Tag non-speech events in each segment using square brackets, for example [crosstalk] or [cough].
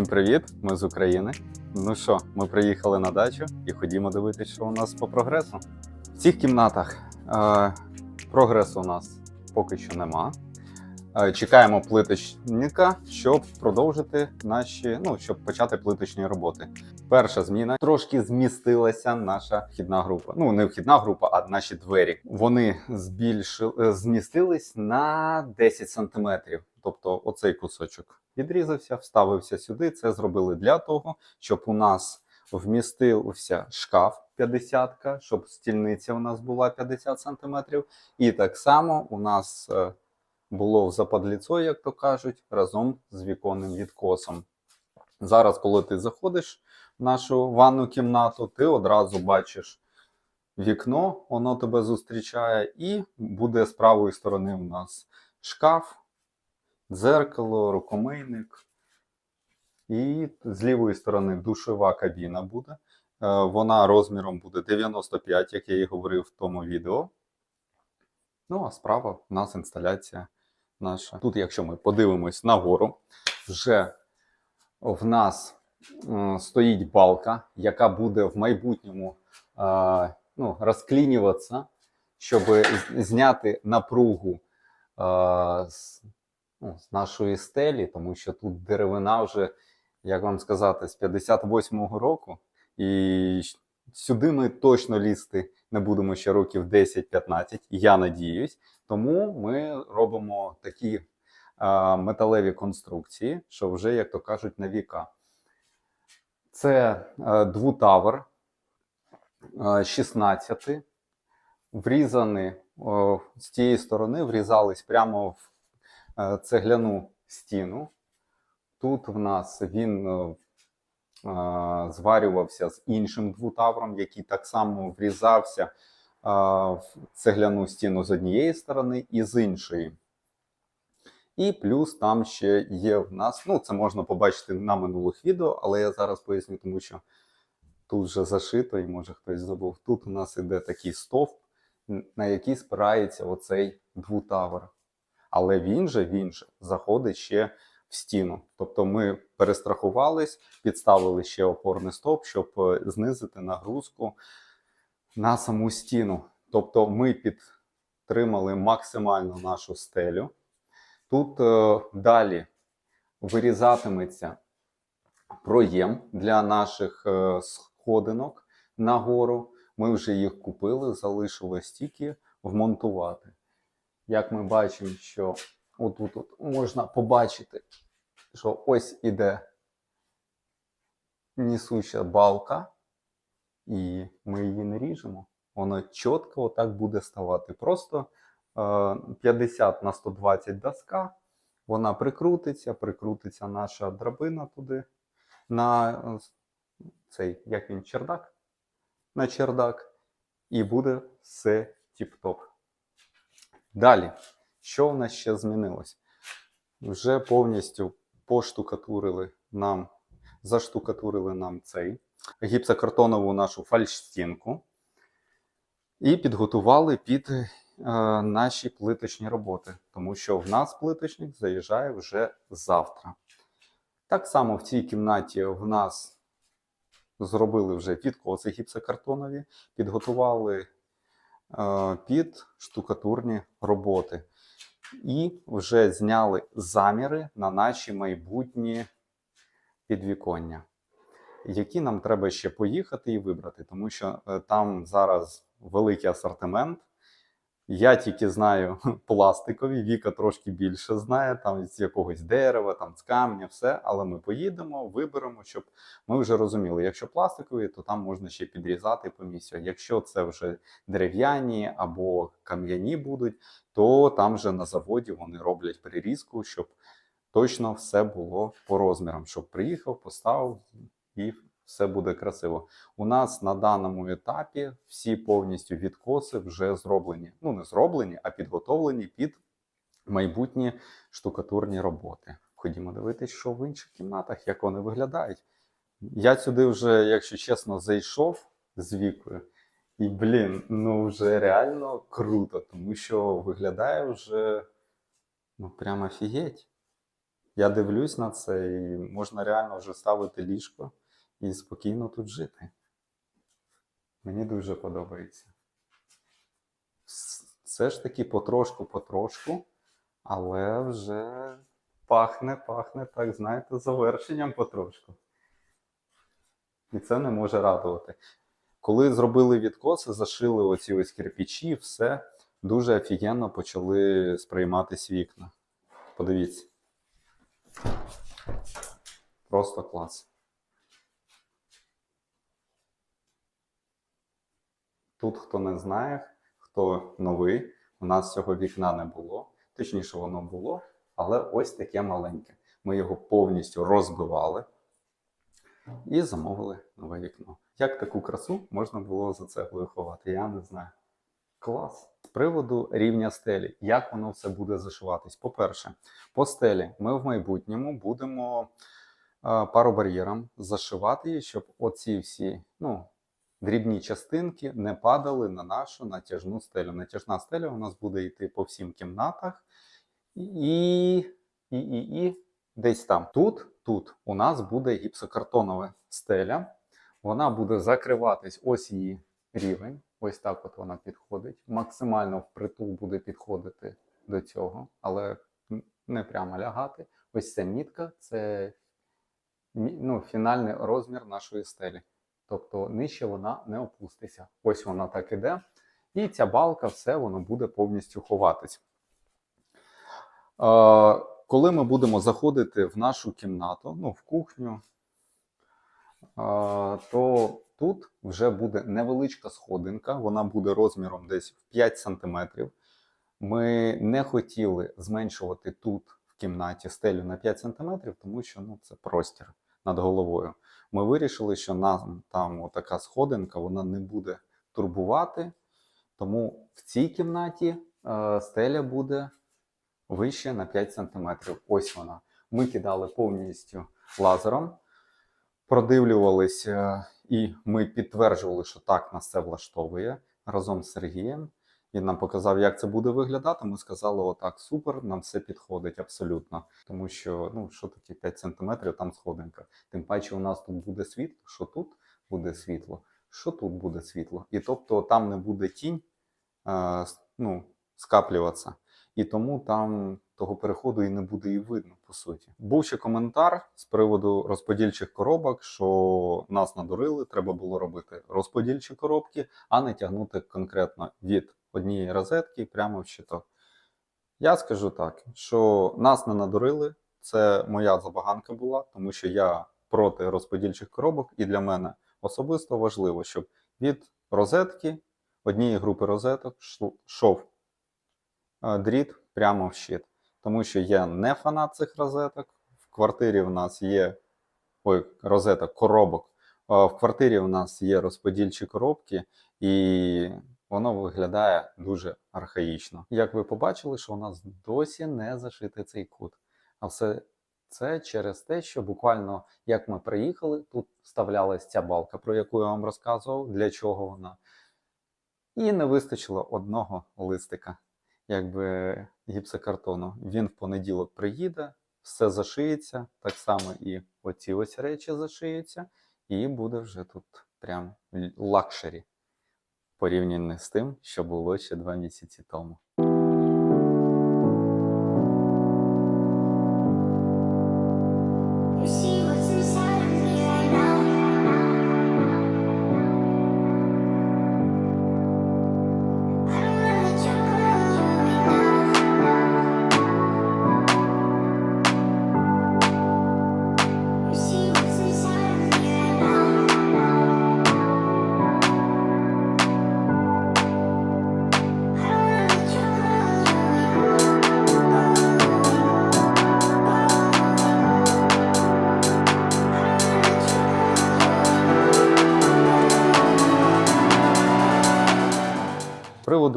Всім привіт! Ми з України. Ну що, ми приїхали на дачу і ходімо дивитися, що у нас по прогресу. В цих кімнатах е, прогресу у нас поки що нема. Е, чекаємо плиточника, щоб продовжити наші, ну щоб почати плиточні роботи. Перша зміна трошки змістилася наша вхідна група. Ну не вхідна група, а наші двері. Вони збільшили змістились на 10 сантиметрів. Тобто, оцей кусочок відрізався, вставився сюди. Це зробили для того, щоб у нас вмістився шкаф 50, щоб стільниця у нас була 50 сантиметрів. І так само у нас е, було западліцо, як то кажуть, разом з віконним відкосом. Зараз, коли ти заходиш в нашу ванну кімнату, ти одразу бачиш вікно, воно тебе зустрічає, і буде з правої сторони у нас шкаф, дзеркало, рукомийник. І з лівої сторони душова кабіна буде. Е, Вона розміром буде 95, як я і говорив в тому відео. Ну, а справа у нас інсталяція наша. Тут, якщо ми подивимось нагору, вже в нас е, стоїть балка, яка буде в майбутньому е, ну, розклінюватися, щоб зняти напругу ну, з нашої стелі, тому що тут деревина вже, як вам сказати, з 58-го року. І сюди ми точно лізти не будемо ще років 10-15, я надіюсь. Тому ми робимо такі а, металеві конструкції, що вже, як то кажуть, на віка. Це е, двутавер е, 16, врізані о, з тієї сторони, врізались прямо в цегляну стіну. Тут в нас він е, е, зварювався з іншим двутавром, який так само врізався е, в цегляну стіну з однієї сторони і з іншої. І плюс там ще є в нас, ну це можна побачити на минулих відео, але я зараз поясню, тому що тут вже зашито, і може хтось забув. Тут у нас іде такий стовп, на який спирається оцей двутавер. Але він же, він же заходить ще в стіну. Тобто ми перестрахувались, підставили ще опорний стовп, щоб е, знизити нагрузку на саму стіну. Тобто ми підтримали максимально нашу стелю. Тут е, далі вирізатиметься проєм для наших е, сходинок нагору. Ми вже їх купили, залишилось тільки вмонтувати. Як ми бачимо, що отут от можна побачити, що ось іде несуща балка, і ми її не ріжемо. Воно чітко отак буде ставати. Просто е, 50 на 120 доска, вона прикрутиться, прикрутиться наша драбина туди, на е, цей, як він, чердак, на чердак, і буде все тіп-топ. Далі, що в нас ще змінилось? Вже повністю поштукатурили нам, заштукатурили нам цей гіпсокартонову нашу фальшстінку і підготували під е, наші плиточні роботи, тому що в нас плиточник заїжджає вже завтра. Так само в цій кімнаті в нас зробили вже підкоси гіпсокартонові, підготували під штукатурні роботи. І вже зняли заміри на наші майбутні підвіконня, які нам треба ще поїхати і вибрати, тому що е, там зараз великий асортимент. Я тільки знаю [laughs] пластикові, Віка трошки більше знає, там з якогось дерева, там з камня, все. Але ми поїдемо, виберемо, щоб ми вже розуміли, якщо пластикові, то там можна ще підрізати по місцю. Якщо це вже дерев'яні або кам'яні будуть, то там вже на заводі вони роблять прирізку, щоб точно все було по розмірам, щоб приїхав, поставив і все буде красиво. У нас на даному етапі всі повністю відкоси вже зроблені. Ну, не зроблені, а підготовлені під майбутні штукатурні роботи. Ходімо дивитись, що в інших кімнатах, як вони виглядають. Я сюди вже, якщо чесно, зайшов з вікою. І, блін, ну вже реально круто, тому що виглядає вже ну прямо офігеть. Я дивлюсь на це, і можна реально вже ставити ліжко і спокійно тут жити. Мені дуже подобається. Все ж таки потрошку, потрошку, але вже пахне, пахне, так, знаєте, завершенням потрошку. І це не може радувати. Коли зробили відкоси, зашили оці ось кирпичі, все дуже офігенно почали сприйматись вікна. Подивіться. Просто клас. Тут, хто не знає, хто новий, у нас цього вікна не було. Точніше, воно було, але ось таке маленьке. Ми його повністю розбивали і замовили нове вікно. Як таку красу можна було за цеглою ховати? Я не знаю. Клас. З приводу рівня стелі, як воно все буде зашиватись? По-перше, по стелі ми в майбутньому будемо е, паробар'єром зашивати її, щоб оці всі ну, дрібні частинки не падали на нашу натяжну стелю. Натяжна стеля у нас буде йти по всім кімнатах і, і, і, і десь там. Тут, тут у нас буде гіпсокартонова стеля. Вона буде закриватись, ось її рівень. Ось так от вона підходить. Максимально впритул буде підходити до цього, але не прямо лягати. Ось ця мітка це ну, фінальний розмір нашої стелі. Тобто нижче вона не опуститься. Ось вона так іде. І ця балка, все воно буде повністю ховатись. Е, коли ми будемо заходити в нашу кімнату, ну, в кухню, е, то тут вже буде невеличка сходинка, вона буде розміром десь в 5 см. Ми не хотіли зменшувати тут в кімнаті стелю на 5 см, тому що ну, це простір над головою. Ми вирішили, що нам там така сходинка вона не буде турбувати, тому в цій кімнаті е, стеля буде вище на 5 см. Ось вона. Ми кидали повністю лазером, продивлювалися, і ми підтверджували, що так нас це влаштовує разом з Сергієм. Він нам показав, як це буде виглядати. Ми сказали: отак, супер, нам все підходить абсолютно. Тому що, ну, що таке 5 см, там сходинка. Тим паче, у нас тут буде світло, що тут буде світло, що тут буде світло. І тобто там не буде тінь е, ну, скаплюватися. І тому там того переходу і не буде і видно, по суті. Був ще коментар з приводу розподільчих коробок, що нас надурили, треба було робити розподільчі коробки, а не тягнути конкретно від однієї розетки прямо в щиток. Я скажу так, що нас не надурили, це моя забаганка була, тому що я проти розподільчих коробок, і для мене особисто важливо, щоб від розетки, однієї групи розеток, йшов е, дріт прямо в щит. Тому що я не фанат цих розеток. В квартирі в нас є ой, розеток, коробок. В квартирі в нас є розподільчі коробки, і воно виглядає дуже архаїчно. Як ви побачили, що у нас досі не зашитий цей кут. А все це через те, що буквально як ми приїхали, тут вставлялась ця балка, про яку я вам розказував, для чого вона. І не вистачило одного листика, якби гіпсокартону. Він в понеділок приїде, все зашиється, так само і оці ось речі зашиються, і буде вже тут прям лакшері порівняно з тим, що було ще два місяці тому.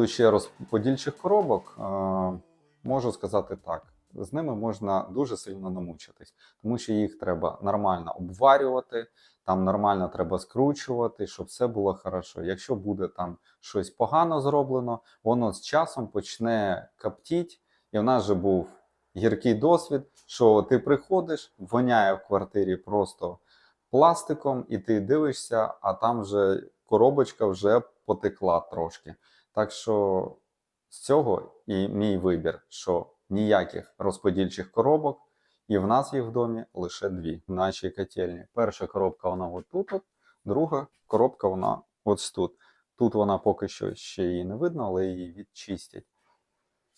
Приводу ще розподільчих коробок, е, можу сказати так: з ними можна дуже сильно намучитись, тому що їх треба нормально обварювати, там нормально треба скручувати, щоб все було хорошо. Якщо буде там щось погано зроблено, воно з часом почне коптіть. І в нас же був гіркий досвід, що ти приходиш, воняє в квартирі просто пластиком, і ти дивишся, а там вже коробочка вже потекла трошки. Так що з цього і мій вибір, що ніяких розподільчих коробок, і в нас їх в домі лише дві в нашій котельні. Перша коробка вона от тут, друга коробка вона ось тут. Тут вона поки що ще її не видно, але її відчистять.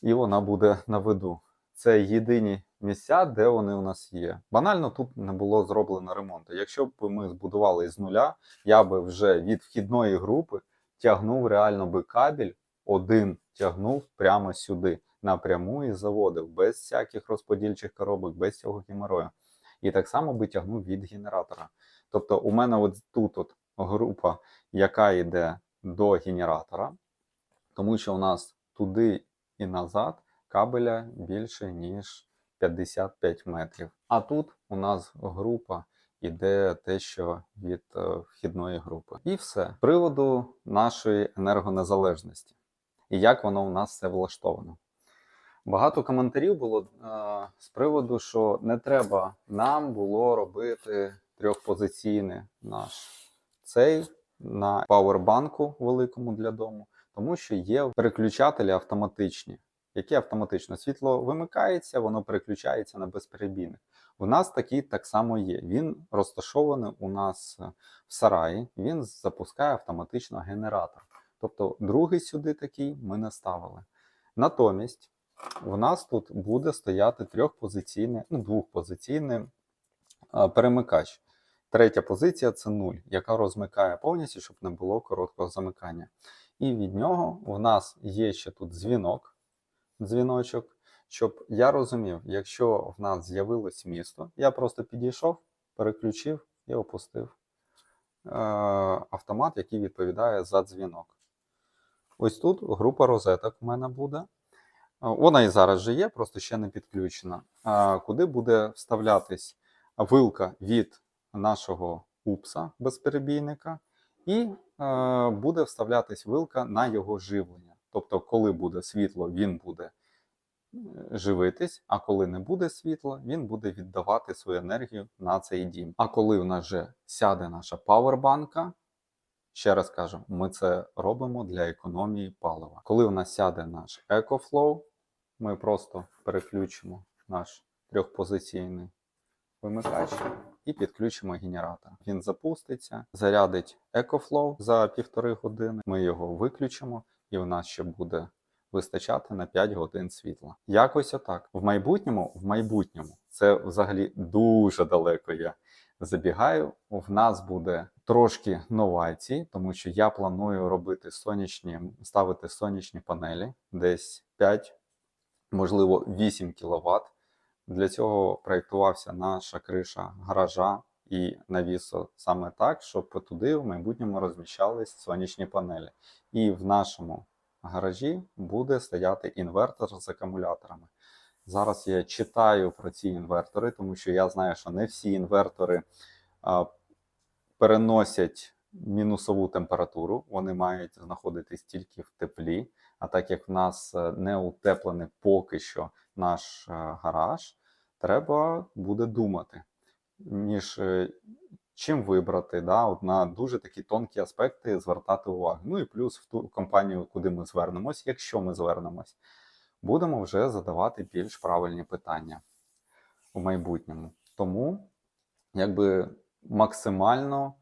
І вона буде на виду. Це єдині місця, де вони у нас є. Банально тут не було зроблено ремонту. Якщо б ми збудували з нуля, я би вже від вхідної групи тягнув реально би кабель, один тягнув прямо сюди, напряму і заводив, без всяких розподільчих коробок, без цього геморою. І так само би тягнув від генератора. Тобто, у мене от тут от група, яка йде до генератора, тому що у нас туди і назад кабеля більше, ніж 55 метрів. А тут у нас група іде те, що від е, вхідної групи. І все. З приводу нашої енергонезалежності і як воно у нас все влаштовано. Багато коментарів було е, з приводу, що не треба нам було робити трьохпозиційний наш цей на пауербанку великому для дому, тому що є переключателі автоматичні, які автоматично світло вимикається, воно переключається на безперебійник. У нас такий так само є. Він розташований у нас е, в сараї, він запускає автоматично генератор. Тобто другий сюди такий ми не ставили. Натомість у нас тут буде стояти трьохпозиційний, ну, двохпозиційний е, перемикач. Третя позиція це нуль, яка розмикає повністю, щоб не було короткого замикання. І від нього в нас є ще тут дзвінок, дзвіночок, щоб я розумів, якщо в нас з'явилось місто, я просто підійшов, переключив і опустив е, автомат, який відповідає за дзвінок. Ось тут група розеток в мене буде. Е, Вона і зараз же є, просто ще не підключена. Е, Куди буде вставлятись вилка від нашого упса безперебійника, і е, буде вставлятись вилка на його живлення. Тобто, коли буде світло, він буде живитись, а коли не буде світла, він буде віддавати свою енергію на цей дім. А коли в нас вже сяде наша павербанка, ще раз кажу, ми це робимо для економії палива. Коли в нас сяде наш EcoFlow, ми просто переключимо наш трьохпозиційний вимикач і підключимо генератор. Він запуститься, зарядить EcoFlow за півтори години. Ми його виключимо, і в нас ще буде вистачати на 5 годин світла. Якось отак. В майбутньому, в майбутньому, це взагалі дуже далеко я забігаю. В нас буде трошки новацій, тому що я планую робити сонячні, ставити сонячні панелі, десь 5, можливо, 8 кВт. Для цього проєктувався наша криша гаража і навісо саме так, щоб туди в майбутньому розміщались сонячні панелі. І в нашому гаражі буде стояти інвертор з акумуляторами. Зараз я читаю про ці інвертори, тому що я знаю, що не всі інвертори а, переносять мінусову температуру, вони мають знаходитись тільки в теплі. А так як в нас е, не утеплений поки що наш е, гараж, треба буде думати, між е, чим вибрати, да, от на дуже такі тонкі аспекти звертати увагу. Ну і плюс в ту компанію, куди ми звернемось, якщо ми звернемось, будемо вже задавати більш правильні питання в майбутньому. Тому якби максимально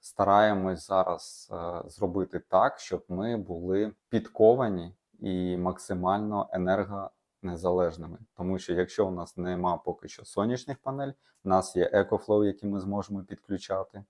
стараємось зараз е, зробити так, щоб ми були підковані і максимально енергонезалежними. Тому що якщо у нас нема поки що сонячних панель, у нас є EcoFlow, які ми зможемо підключати.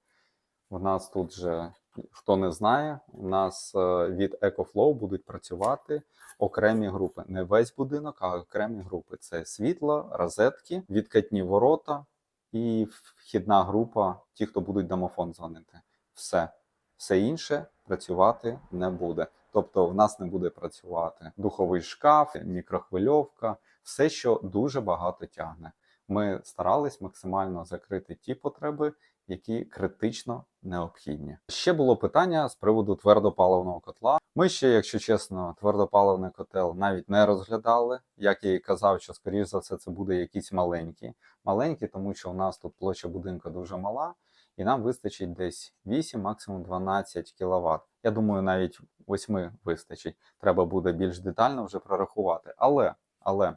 У нас тут же, хто не знає, у нас е, від EcoFlow будуть працювати окремі групи. Не весь будинок, а окремі групи. Це світло, розетки, відкатні ворота і вхідна група, ті, хто будуть домофон дзвонити. Все. Все інше працювати не буде. Тобто, в нас не буде працювати духовий шкаф, мікрохвильовка, все, що дуже багато тягне. Ми старались максимально закрити ті потреби, які критично необхідні. Ще було питання з приводу твердопаливного котла. Ми ще, якщо чесно, твердопаливний котел навіть не розглядали. Як я і казав, що скоріш за все це буде якийсь маленький. Маленький, тому що у нас тут площа будинку дуже мала, і нам вистачить десь 8, максимум 12 кВт. Я думаю, навіть 8 вистачить. Треба буде більш детально вже прорахувати. Але, але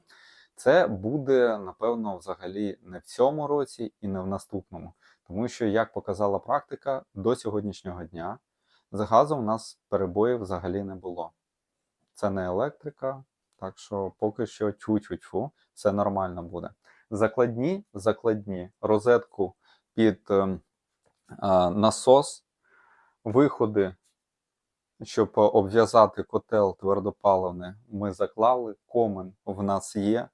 це буде, напевно, взагалі не в цьому році і не в наступному. Тому що, як показала практика, до сьогоднішнього дня з газом у нас перебоїв взагалі не було. Це не електрика, так що поки що тьфу-тьфу-тьфу, все нормально буде. Закладні, закладні, розетку під ем, насос, виходи, щоб обв'язати котел твердопаливний, ми заклали, комен в нас є.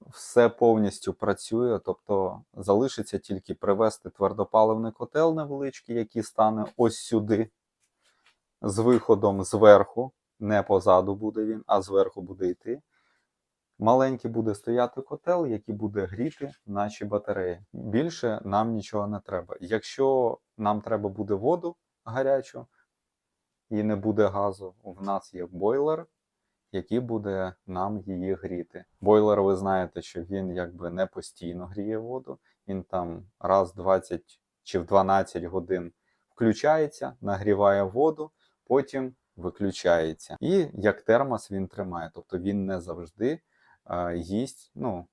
Все повністю працює, тобто залишиться тільки привести твердопаливний котел невеличкий, який стане ось сюди, з виходом зверху, не позаду буде він, а зверху буде йти. Маленький буде стояти котел, який буде гріти наші батареї. Більше нам нічого не треба. Якщо нам треба буде воду гарячу і не буде газу, в нас є бойлер, який буде нам її гріти. Бойлер, ви знаєте, що він якби не постійно гріє воду, він там раз в 20 чи в 12 годин включається, нагріває воду, потім виключається. І як термос він тримає, тобто він не завжди їсть ну,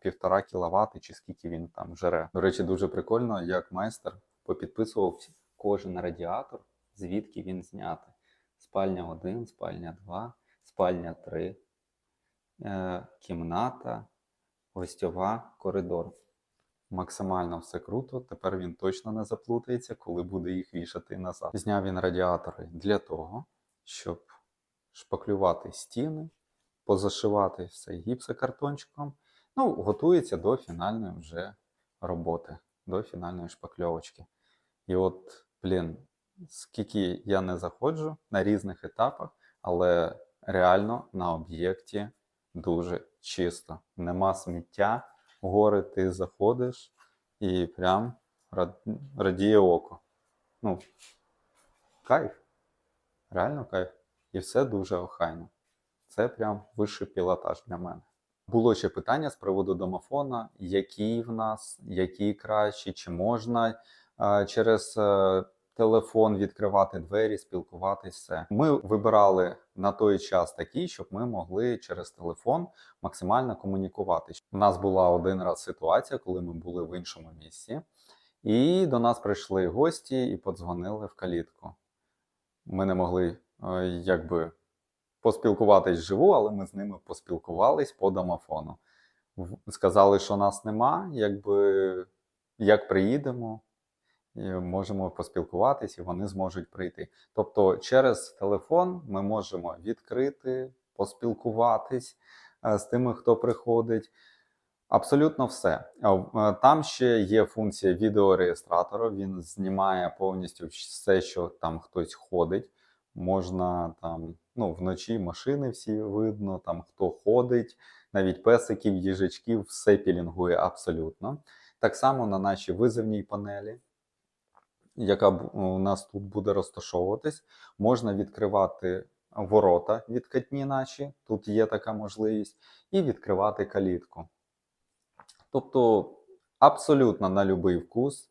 півтора кіловати чи скільки він там жере. До речі, дуже прикольно, як майстер попідписував кожен радіатор, звідки він знятий. Спальня 1, спальня 2, спальня 3, е, кімната, гостьова, коридор. Максимально все круто. Тепер він точно не заплутається, коли буде їх вішати назад. Зняв він радіатори для того, щоб шпаклювати стіни, позашивати все гіпсокартончиком. Ну, готується до фінальної вже роботи, до фінальної шпакльовочки. І от, блін, скільки я не заходжу на різних етапах, але реально на об'єкті дуже чисто. Нема сміття, гори ти заходиш і прям радіє око. Ну, кайф. Реально кайф. І все дуже охайно. Це прям вищий пілотаж для мене. Було ще питання з приводу домофона, який в нас, який кращий, чи можна е, через е, телефон відкривати двері, спілкуватися. Ми вибирали на той час такий, щоб ми могли через телефон максимально комунікувати. У нас була один раз ситуація, коли ми були в іншому місці, і до нас прийшли гості і подзвонили в калітку. Ми не могли е, якби поспілкуватись вживу, але ми з ними поспілкувались по домофону. Сказали, що нас нема, якби як приїдемо, можемо поспілкуватись, і вони зможуть прийти. Тобто, через телефон ми можемо відкрити, поспілкуватись е, з тими, хто приходить. Абсолютно все. Е, Там ще є функція відеореєстратора. Він знімає повністю все, що там хтось ходить. Можна там ну, вночі машини всі видно, там хто ходить, навіть песиків, їжачків, все пілінгує абсолютно. Так само на нашій визивній панелі, яка у нас тут буде розташовуватись, можна відкривати ворота відкатні наші, тут є така можливість, і відкривати калітку. Тобто абсолютно на будь-який вкус,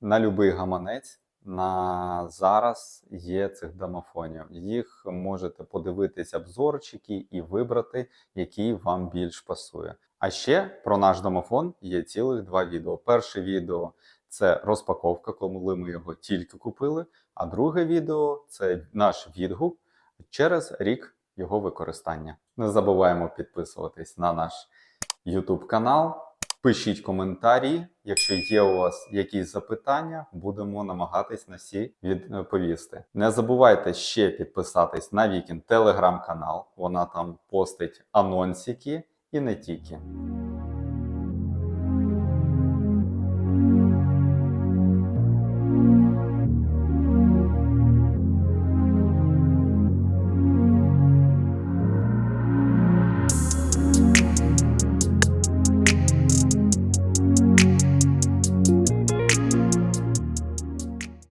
на будь-який гаманець. На зараз є цих домофонів. Їх можете подивитись обзорчики і вибрати, який вам більш пасує. А ще про наш домофон є цілих два відео. Перше відео це розпаковка, коли ми його тільки купили. А друге відео це наш відгук через рік його використання. Не забуваємо підписуватись на наш YouTube канал. Пишіть коментарі. Якщо є у вас якісь запитання, будемо намагатись на всі відповісти. Не забувайте ще підписатись на Вікін телеграм-канал. Вона там постить анонсики і не тільки.